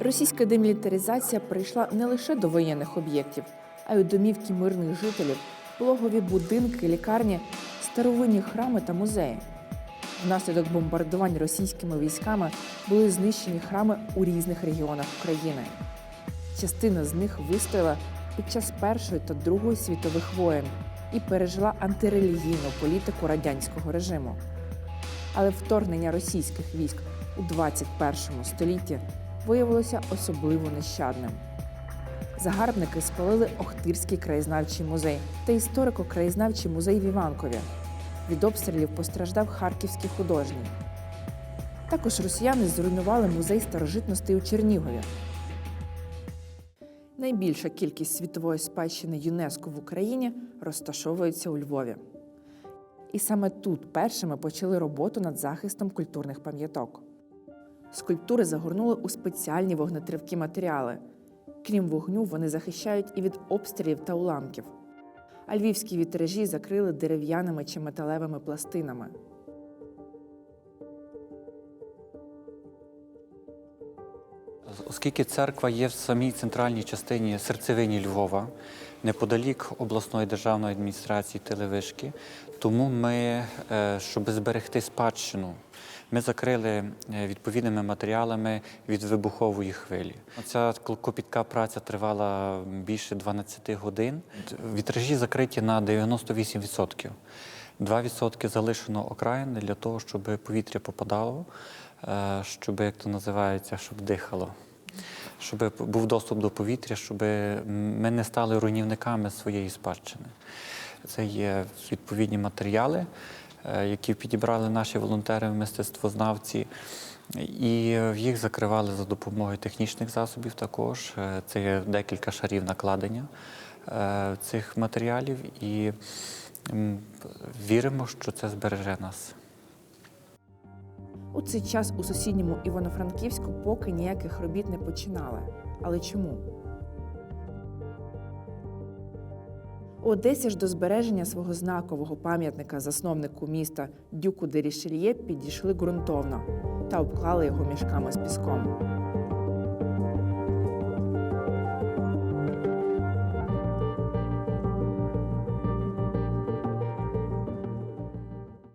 Російська демілітаризація прийшла не лише до воєнних об'єктів, а й у домівки мирних жителів, пологові будинки, лікарні, старовинні храми та музеї. Внаслідок бомбардувань російськими військами були знищені храми у різних регіонах України. Частина з них вистояла під час Першої та Другої світових воєн і пережила антирелігійну політику радянського режиму. Але вторгнення російських військ у 21 столітті виявилося особливо нещадним. Загарбники спалили Охтирський краєзнавчий музей та історико-краєзнавчий музей в Іванкові. Від обстрілів постраждав Харківський художній. Також росіяни зруйнували музей старожитностей у Чернігові. Найбільша кількість світової спадщини ЮНЕСКО в Україні розташовується у Львові. І саме тут першими почали роботу над захистом культурних пам'яток. Скульптури загорнули у спеціальні вогнетривкі матеріали. Крім вогню, вони захищають і від обстрілів та уламків. А львівські вітражі закрили дерев'яними чи металевими пластинами. Оскільки церква є в самій центральній частині серцевині Львова, неподалік обласної державної адміністрації Телевишки, тому ми, е, щоб зберегти спадщину, ми закрили е, відповідними матеріалами від вибухової хвилі. Ця копітка праця тривала більше 12 годин. Вітражі закриті на 98%. 2% залишено окраїни для того, щоб повітря попадало, е, щоб, як то називається, щоб дихало, щоб був доступ до повітря, щоб ми не стали руйнівниками своєї спадщини. Це є відповідні матеріали, е, які підібрали наші волонтери, мистецтвознавці. І їх закривали за допомогою технічних засобів також. Е, Це є декілька шарів накладення цих матеріалів. І віримо, що це збереже нас. У цей час у сусідньому Івано-Франківську поки ніяких робіт не починали. Але чому? У Одесі ж до збереження свого знакового пам'ятника засновнику міста Дюку де Рішельє підійшли ґрунтовно та обклали його мішками з піском.